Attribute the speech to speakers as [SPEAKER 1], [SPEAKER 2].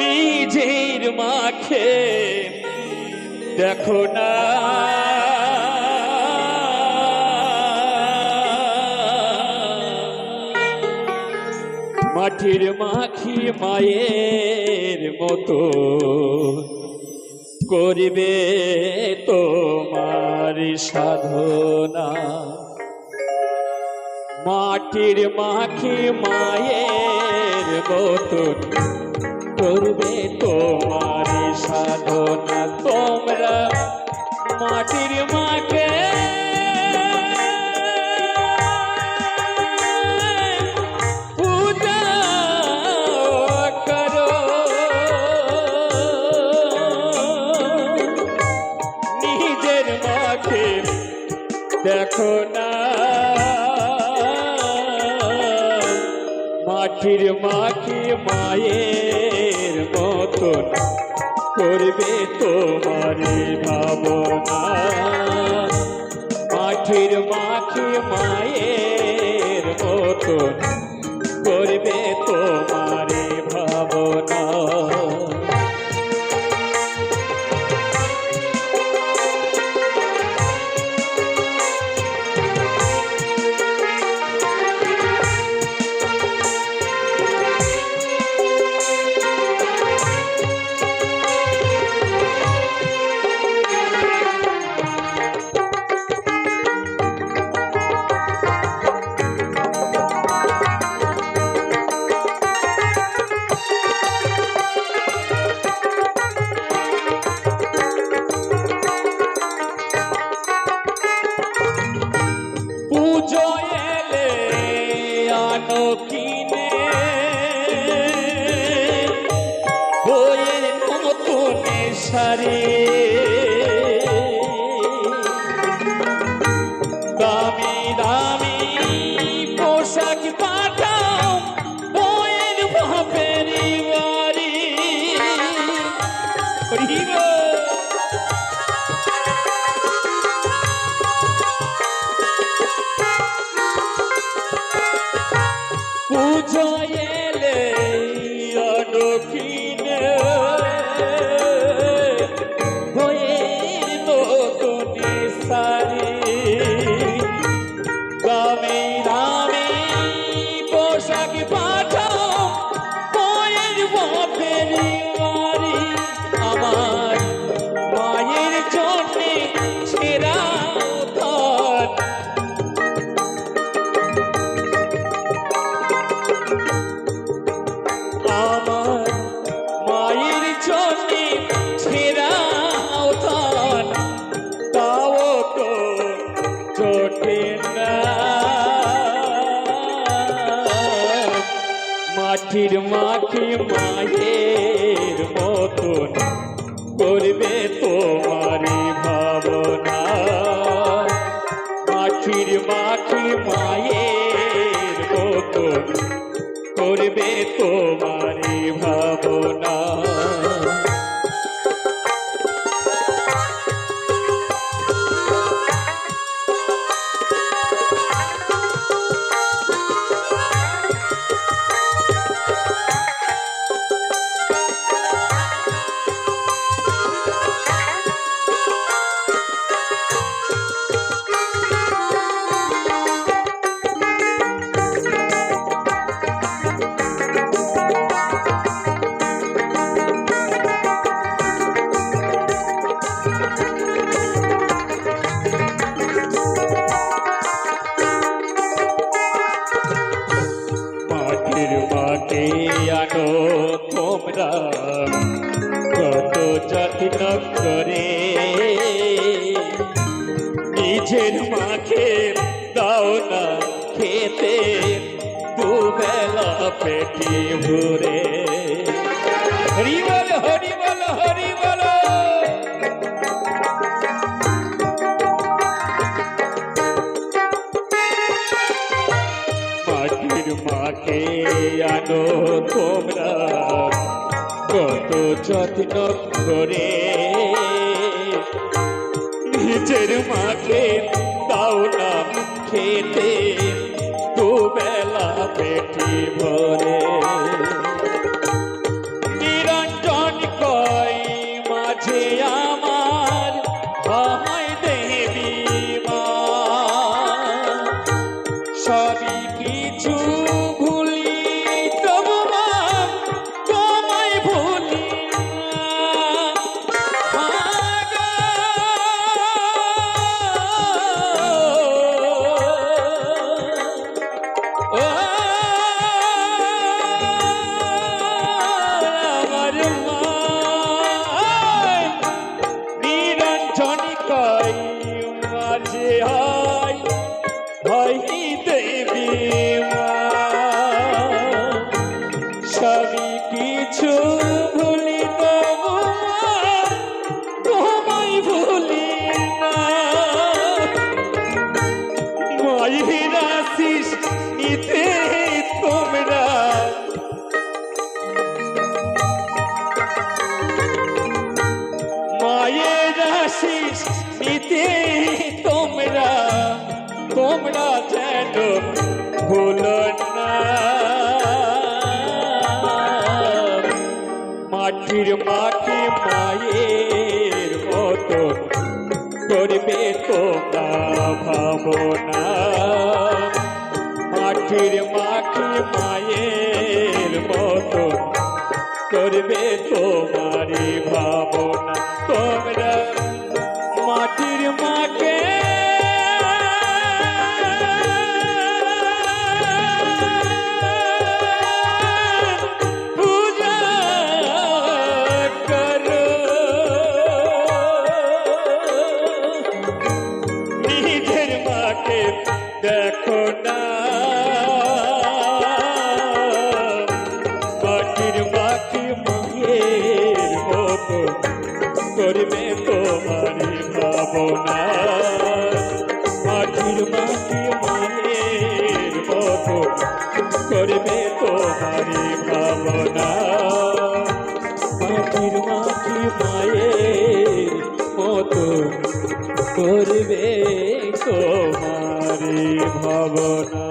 [SPEAKER 1] নিজের মাখে দেখো না। মাটির মাখি মায়ের মতো করবে তোমার সাধনা। মাটির মাখি মায়ের মতন করবে তোমার সাধনা। তোমরা মাটির মাকে দেখো না মাটির মাখি মায়ের মতন করবে তোমারে ভাবনা। পাখির মাখি মায়ের মতন করবে তোমারে ভাবনা। আনো কিনে। বইয়ের নতুন সারি দামি দামি পোশাক পাঠাও এলে অনকিনে হয়ে নতুন সারি দামি মাটির মাকে মায়ের মতন করবে তোমার ভাবনা। মাটির মাকে মায়ের মতন করবে তোমার ভাবনা। নিজের মাকে দাও না খেতে। দুবেলা পেটি ভরে। হরি বল হরি বল মাটির আনো তোমরা, কত যত্ন করে। নিজের মাকে দাও খেতে। দুবেলা পেটি ভরে মাটির মাকে মায়ের মতো করবে তোমরা ভাবনা। মাটির মাকে মায়ের মতো করবে তোমারি ভাবনা। তোমরা পাখি মুখের মতো করবে তোমার ভাবনা। পাখির পাখি মনের মতো করবে তোমার ভাবনা। পাখির মাখি করবে তোমার ভাবনা।